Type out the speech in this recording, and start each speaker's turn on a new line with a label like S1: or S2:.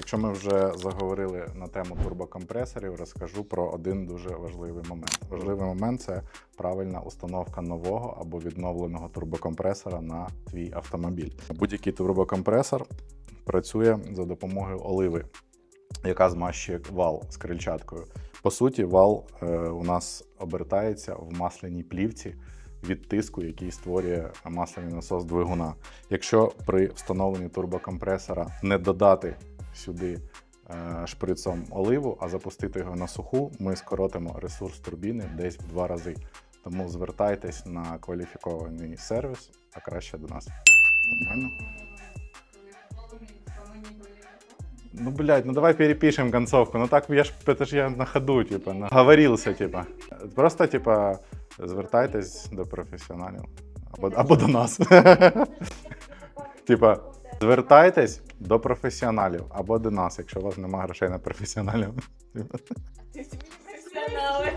S1: Якщо ми вже заговорили на тему турбокомпресорів, розкажу про один дуже важливий момент. Важливий момент це правильна установка нового або відновленого турбокомпресора на твій автомобіль. Будь-який турбокомпресор працює за допомогою оливи, яка змащує вал з крильчаткою. По суті, вал е, у нас обертається в масляній плівці від тиску, який створює масляний насос двигуна. Якщо при встановленні турбокомпресора не додати сюди е, шприцом оливу, а запустити його на суху, ми скоротимо ресурс турбіни десь в два рази. Тому звертайтесь на кваліфікований сервіс, а краще до нас. Нормально? Ну, блядь, ну давай перепишем концовку. Ну так я ж это ж я на ходу, типа, наговорился, типа. Просто, типа, звертайтесь до професіоналів. Або, або до нас. Типа, звертайтесь до професіоналів або до нас, якщо у вас немає грошей на професіоналів.
S2: Професіонали.